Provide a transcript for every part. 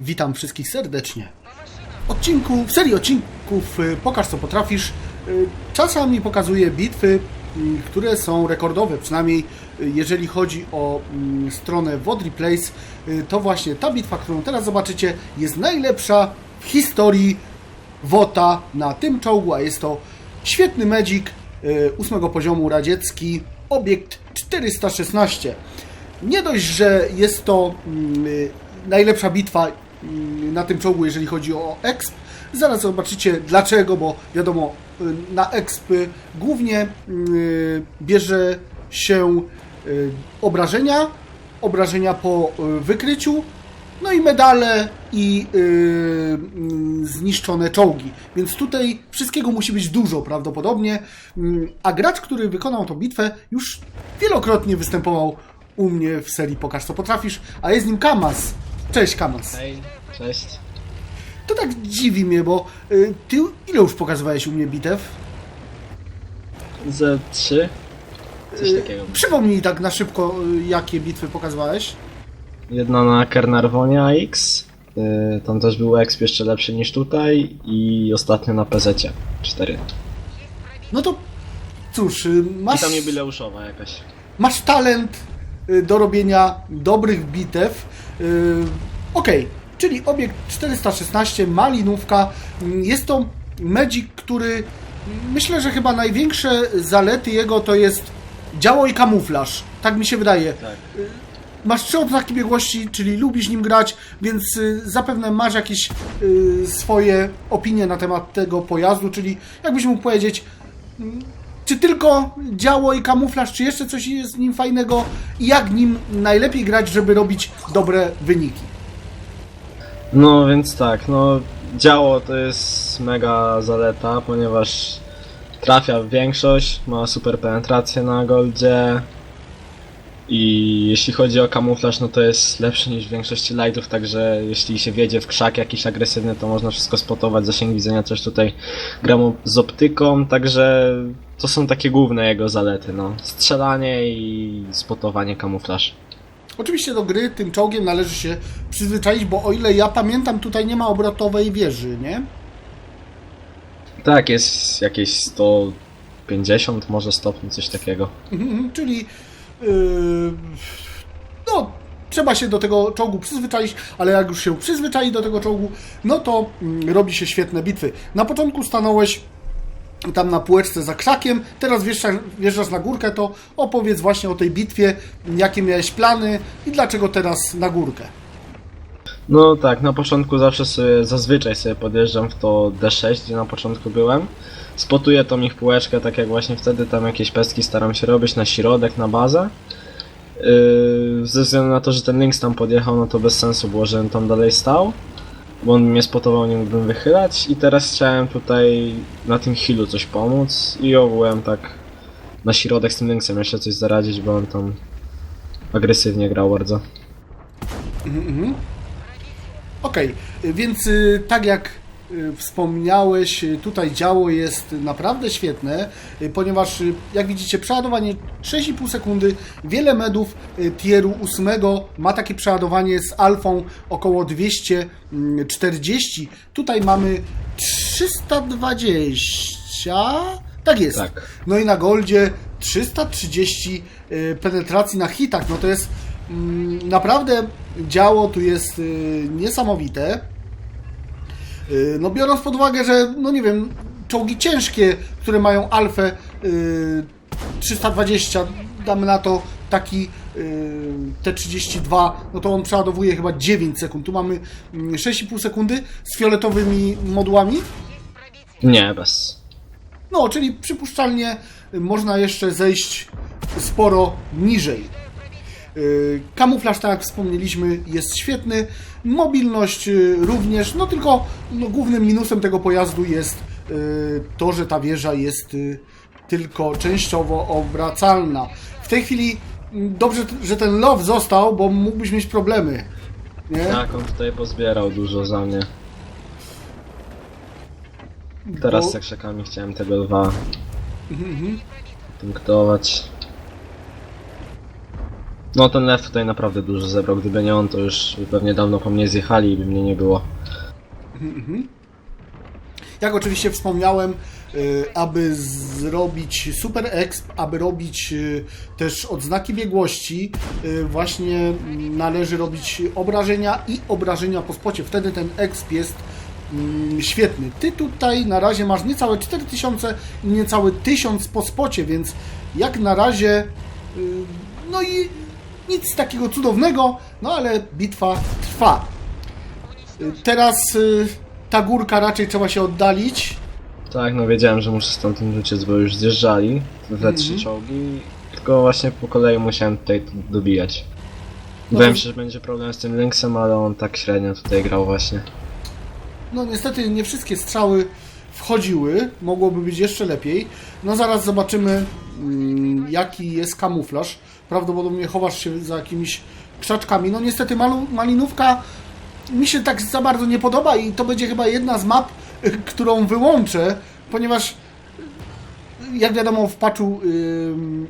Witam wszystkich serdecznie. Odcinku, w serii odcinków y, Pokaż co potrafisz y, czasami pokazuję bitwy, y, które są rekordowe, przynajmniej jeżeli chodzi o mm, stronę Wodry Place, to właśnie ta bitwa, którą teraz zobaczycie, jest najlepsza w historii WOTA na tym czołgu, a jest to świetny medzik y, ósmego poziomu radziecki, obiekt 416. Nie dość, że jest to mm, najlepsza bitwa na tym czołgu, jeżeli chodzi o exp. Zaraz zobaczycie dlaczego, bo wiadomo, y, na exp głównie y, bierze się y, obrażenia, obrażenia po wykryciu, no i medale i mm, zniszczone czołgi. Więc tutaj wszystkiego musi być dużo prawdopodobnie. Mm, A gracz, który wykonał tą bitwę, już wielokrotnie występował u mnie w serii Pokaż co potrafisz, a jest nim Kamas. Cześć Kamas. Hej, cześć. To tak dziwi mnie, bo y, ty ile już pokazywałeś u mnie bitew? Z 3? Coś Y, takiego. Przypomnij tak na szybko, y, jakie bitwy pokazywałeś. Jedna na Carnarvonie X. y, Tam też był exp jeszcze lepszy niż tutaj. I ostatnio na PZ 4. No to cóż, y, I masz... tam jubileuszowa jakaś. masz talent y, do robienia dobrych bitew. Y, Okej, czyli obiekt 416, malinówka. Mm, Jest to Magic, który mm, myślę, że chyba największe zalety jego to jest działo i kamuflaż. Tak mi się wydaje. Tak. Masz trzy odznaki biegłości, czyli lubisz nim grać, więc y, zapewne masz jakieś swoje opinie na temat tego pojazdu, czyli jakbyś mógł powiedzieć, mm, czy tylko działo i kamuflaż, czy jeszcze coś jest w nim fajnego i jak nim najlepiej grać, żeby robić dobre wyniki. No więc tak, no działo to jest mega zaleta, ponieważ trafia w większość, ma super penetrację na goldzie i jeśli chodzi o kamuflaż, no to jest lepszy niż w większości lightów, także jeśli się wiedzie w krzak jakiś agresywny, to można wszystko spotować, zasięg widzenia też tutaj gram z optyką, także to są takie główne jego zalety, no. Strzelanie i spotowanie kamuflaż. Oczywiście do gry tym czołgiem należy się przyzwyczaić, bo o ile ja pamiętam, tutaj nie ma obrotowej wieży, nie? Tak, jest jakieś 150 może stopni, coś takiego. Mhm, Czyli yy, no, trzeba się do tego czołgu przyzwyczaić, ale jak już się przyzwyczai do tego czołgu, no to mm, robi się świetne bitwy. Na początku stanąłeś tam na półeczce za krzakiem, teraz wjeżdżasz, wjeżdżasz na górkę, to opowiedz właśnie o tej bitwie, jakie miałeś plany i dlaczego teraz na górkę. No tak, na początku zawsze sobie, zazwyczaj sobie podjeżdżam w to D6, gdzie na początku byłem. Spotuję tą ich półeczkę, tak jak właśnie wtedy tam jakieś pestki staram się robić na środek, na bazę. Yy, ze względu na to, że ten Lynx tam podjechał, no to bez sensu było, żebym tam dalej stał. Bo on mnie spotował, nie mógłbym wychylać i teraz chciałem tutaj na tym healu coś pomóc i ogółem tak na środek z tym Lynxem jeszcze coś zaradzić, bo on tam agresywnie grał bardzo. Okej, więc y, tak jak y, wspomniałeś, y, tutaj działo jest naprawdę świetne, ponieważ jak widzicie przeładowanie 6,5 sekundy, wiele medów tieru 8 ma takie przeładowanie z alfą około 240. Tutaj mamy 320. Tak jest. Tak. No i na goldzie 330 y, penetracji na hitach. No to jest naprawdę działo tu jest y, niesamowite. Y, No biorąc pod uwagę, że no nie wiem, czołgi ciężkie, które mają alfę y, 320, damy na to taki y, T32, no to on przeładowuje chyba 9 sekund. Tu mamy mm, 6,5 sekundy z fioletowymi modułami. Nie, bez. No, czyli przypuszczalnie y, można jeszcze zejść sporo niżej. Y, Kamuflaż, tak jak wspomnieliśmy, jest świetny. Mobilność y, również, no tylko no, głównym minusem tego pojazdu jest y, to, że ta wieża jest tylko częściowo obracalna. W tej chwili mm, dobrze, że ten love został, bo mógłbyś mieć problemy. Nie? Tak, on tutaj pozbierał dużo za mnie. Teraz Bo- z sekrzakami chciałem tego dwa punktować. No ten lew tutaj naprawdę dużo zebrał, gdyby nie on, to już pewnie dawno po mnie zjechali i by mnie nie było. Jak oczywiście wspomniałem, y, aby zrobić super exp, aby robić y, też odznaki biegłości, y, właśnie należy robić obrażenia i obrażenia po spocie. Wtedy ten exp jest mm, świetny. Ty tutaj na razie masz niecałe 4000 i niecały 1000 po spocie, więc jak na razie no i nic takiego cudownego, no ale bitwa trwa. Y, Teraz y, ta górka raczej trzeba się oddalić. Tak, no wiedziałem, że muszę stamtąd uciec, bo już zjeżdżali te trzy Mhm. czołgi, tylko właśnie po kolei musiałem tutaj dobijać. No to- się, że będzie problem z tym Lynxem, ale on tak średnio tutaj grał właśnie. No niestety nie wszystkie strzały wchodziły, mogłoby być jeszcze lepiej. No zaraz zobaczymy mm, jaki jest kamuflaż. Prawdopodobnie chowasz się za jakimiś krzaczkami. No niestety malu, malinówka mi się tak za bardzo nie podoba i to będzie chyba jedna z map, y, którą wyłączę, ponieważ y, jak wiadomo w patchu ym,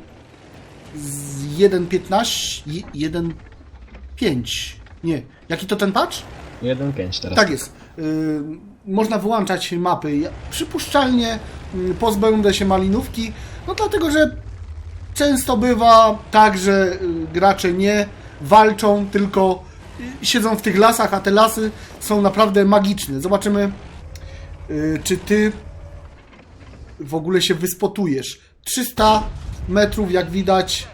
z 1.15 i 1.5 nie, jaki to ten patch? 1-5 teraz. Tak jest. Y, można wyłączać mapy. Ja przypuszczalnie y, pozbędę się malinówki, no dlatego, że często bywa tak, że y, gracze nie walczą, tylko y, siedzą w tych lasach, a te lasy są naprawdę magiczne. Zobaczymy, y, czy ty w ogóle się wyspotujesz. 300 metrów, jak widać,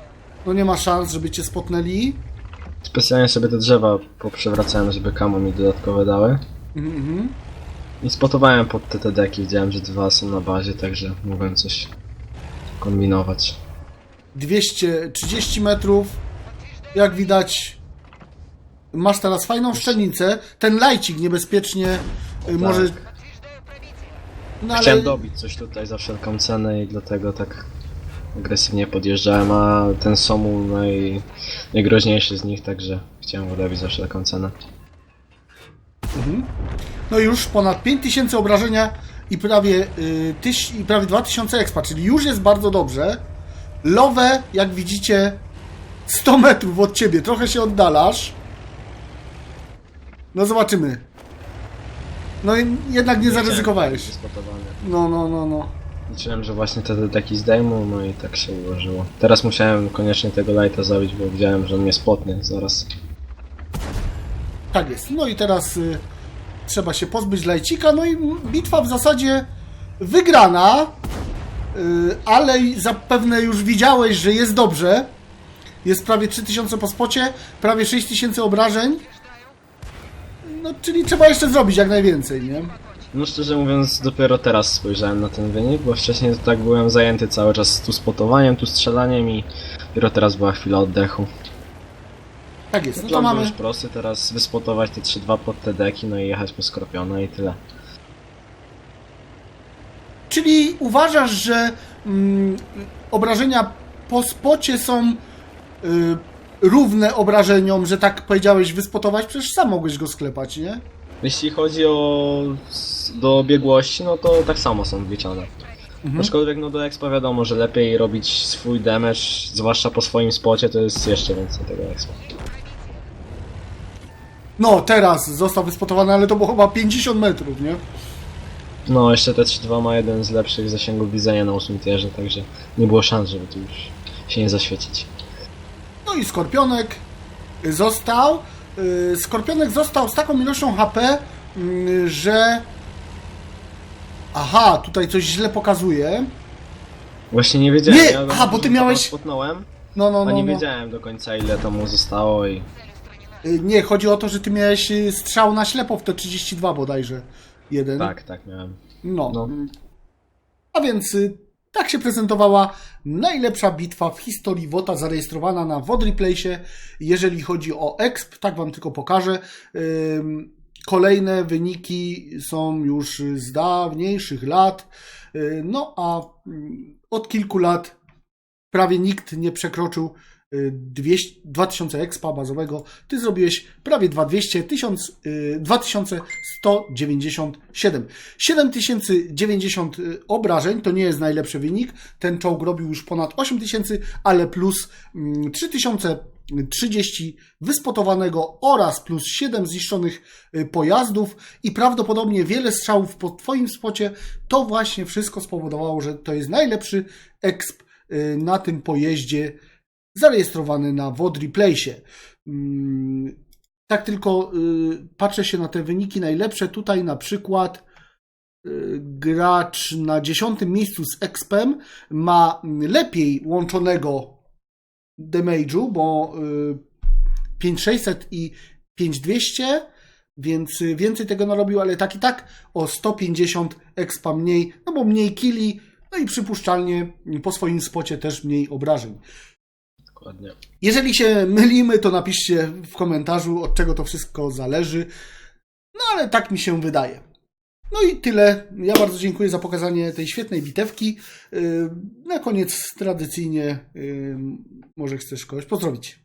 no nie ma szans, żeby cię spotnęli. Specjalnie sobie te drzewa poprzewracałem, żeby kamo mi dodatkowe dały. Mhm. I spotowałem pod te deki, widziałem, że dwa są na bazie, także mogłem coś kombinować. 230 metrów. Jak widać, masz teraz fajną szczelnicę. Ten lajcik niebezpiecznie y, może. No ale Chciałem dobić coś tutaj za wszelką cenę i dlatego tak agresywnie podjeżdżałem, a ten Somu naj... najgroźniejszy z nich, także chciałem go dobić za wszelką cenę. no już ponad 5000 obrażenia i prawie, y, tyś, i prawie 2000 expa, czyli już jest bardzo dobrze. Lowe, jak widzicie, 100 metrów od ciebie, trochę się oddalasz. No zobaczymy. No i jednak nie zaryzykowałeś. No, no, no, no. Liczyłem, że właśnie te deki zdejmą, no i tak się ułożyło. Teraz musiałem koniecznie tego lighta zabić, bo widziałem, że on mnie spotnie zaraz. Tak jest. No i teraz y, trzeba się pozbyć lajcika. No i bitwa w zasadzie wygrana, ale i zapewne już widziałeś, że jest dobrze. Jest prawie 3000 po spocie, prawie 6000 obrażeń. No, czyli trzeba jeszcze zrobić jak najwięcej, nie? No szczerze mówiąc, dopiero teraz spojrzałem na ten wynik, bo wcześniej to tak byłem zajęty cały czas tu spotowaniem, tu strzelaniem i dopiero teraz była chwila oddechu. Tak jest. No to Plan był mamy. już prosty, teraz wyspotować te 3-2 pod te deki, no i jechać po Skorpiona i tyle. Czyli uważasz, że mm, obrażenia po spocie są y, równe obrażeniom, że tak powiedziałeś, wyspotować? Przecież sam mogłeś go sklepać, nie? Jeśli chodzi o s- do biegłości, no to tak samo są wliczane. Mhm. Aczkolwiek no do expa wiadomo, że lepiej robić swój damage, zwłaszcza po swoim spocie, to jest jeszcze więcej tego expa. No, teraz został wyspotowany, ale to było chyba 50 metrów, nie? No, jeszcze te 3-2 ma jeden z lepszych zasięgów widzenia na 8 tierze, także nie było szans, żeby tu już się nie zaświecić. No i Skorpionek został. y, Skorpionek został z taką ilością HP, y, że... Aha, tutaj coś źle pokazuje. Właśnie nie wiedziałem. Nie! ja Aha, bo ty miałeś- Spotnąłem, No, no, a no. nie no. wiedziałem do końca ile to mu zostało i... Y, Nie, chodzi o to, że ty miałeś strzał na ślepo w te 32 bodajże. Jeden. Tak, tak miałem. No. No. A więc y, tak się prezentowała najlepsza bitwa w historii WOTA zarejestrowana na WodReplaysie. Jeżeli chodzi o EXP, tak Wam tylko pokażę. Kolejne wyniki są już z dawniejszych lat. Y, No a mm, od kilku lat prawie nikt nie przekroczył 200, 2000 expa bazowego. Ty zrobiłeś prawie 2200, 1000, y, 2197. 7090 y, obrażeń to nie jest najlepszy wynik. Ten czołg robił już ponad 8000, ale plus mm, 3000 30 wyspotowanego oraz plus 7 zniszczonych y, pojazdów i prawdopodobnie wiele strzałów po Twoim spocie. To właśnie wszystko spowodowało, że to jest najlepszy exp y, na tym pojeździe zarejestrowany na Wodry Place. Mm, Tak tylko y, patrzę się na te wyniki najlepsze. Tutaj na przykład y, gracz na dziesiątym miejscu z expem ma lepiej łączonego damage'u, bo y, 5600 i 5200, więc y, więcej tego narobił, ale tak i tak o 150 expa mniej, no bo mniej killi, no i przypuszczalnie po swoim spocie też mniej obrażeń. Dokładnie. Jeżeli się mylimy, to napiszcie w komentarzu, od czego to wszystko zależy. No ale tak mi się wydaje. No i tyle. Ja bardzo dziękuję za pokazanie tej świetnej bitewki. Yy, Na koniec tradycyjnie yy, może chcesz kogoś pozdrowić.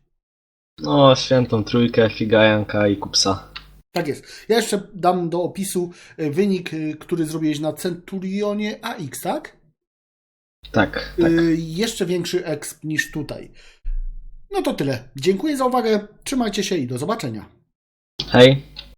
No, świętą trójkę, Figajanka i Kupsa. Tak jest. Ja jeszcze dam do opisu yy, wynik, który zrobiłeś na Centurionie AX, tak? Tak, tak. Jeszcze większy exp niż tutaj. No to tyle. Dziękuję za uwagę. Trzymajcie się i do zobaczenia. Hej.